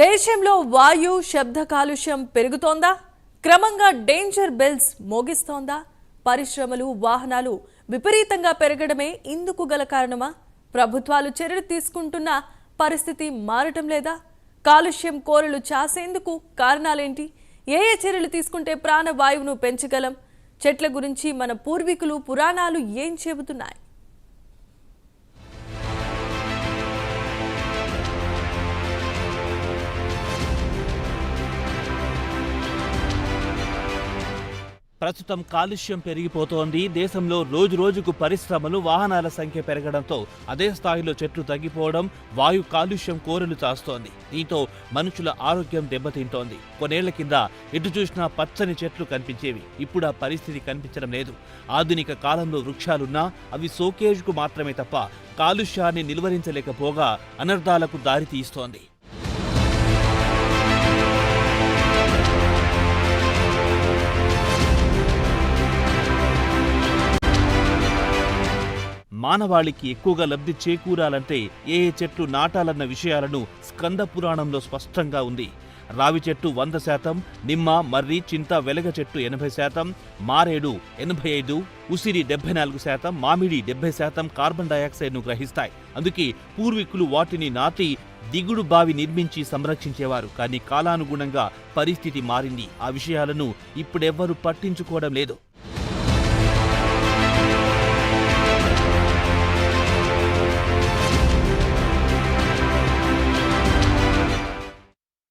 దేశంలో వాయు శబ్ద కాలుష్యం పెరుగుతోందా? క్రమంగా డేంజర్ బెల్స్ మోగిస్తోందా? పరిశ్రమలు వాహనాలు విపరీతంగా పెరగడమే ఇందుకు గల కారణమా? ప్రభుత్వాలు చర్యలు తీసుకుంటున్న పరిస్థితి మారటం లేదా? కాలుష్యం కోరలు చాసేందుకు కారణాలేంటి? ఏ ఏ చర్యలు తీసుకుంటే ప్రాణవాయువును పెంచగలం? చెట్ల గురించి మన పూర్వీకులు పురాణాలు ఏం చెబుతున్నాయి? ప్రస్తుతం కాలుష్యం పెరిగిపోతోంది. దేశంలో రోజు రోజుకు పరిశ్రమలు వాహనాల సంఖ్య పెరగడంతో అదే స్థాయిలో చెట్లు తగ్గిపోవడం వాయు కాలుష్యం కోరలు చాస్తోంది. దీంతో మనుషుల ఆరోగ్యం దెబ్బతింటోంది. కొన్నేళ్ళ కింద ఎటు చూసినా పచ్చని చెట్లు కనిపించేవి. ఇప్పుడు ఆ పరిస్థితి కనిపించడం లేదు. ఆధునిక కాలంలో వృక్షాలున్నా అవి సోకేజ్కు మాత్రమే తప్ప కాలుష్యాన్ని నిలువరించలేకపోగా అనర్థాలకు దారి మానవాళికి ఎక్కువగా లబ్ధి చేకూరాలంటే ఏ ఏ చెట్లు నాటాలన్న విషయాలను స్కంద పురాణంలో స్పష్టంగా ఉంది. రావి చెట్టు వంద శాతం నిమ్మ మర్రి చింత వెలగ చెట్టు ఎనభై శాతం మారేడు ఎనభై ఐదు ఉసిరి డెబ్బై నాలుగు శాతం మామిడి డెబ్బై శాతం కార్బన్ డయాక్సైడ్ను గ్రహిస్తాయి. అందుకే పూర్వీకులు వాటిని నాటి దిగుడు బావి నిర్మించి సంరక్షించేవారు. కానీ కాలానుగుణంగా పరిస్థితి మారింది. ఆ విషయాలను ఇప్పుడెవ్వరూ పట్టించుకోవడం లేదు.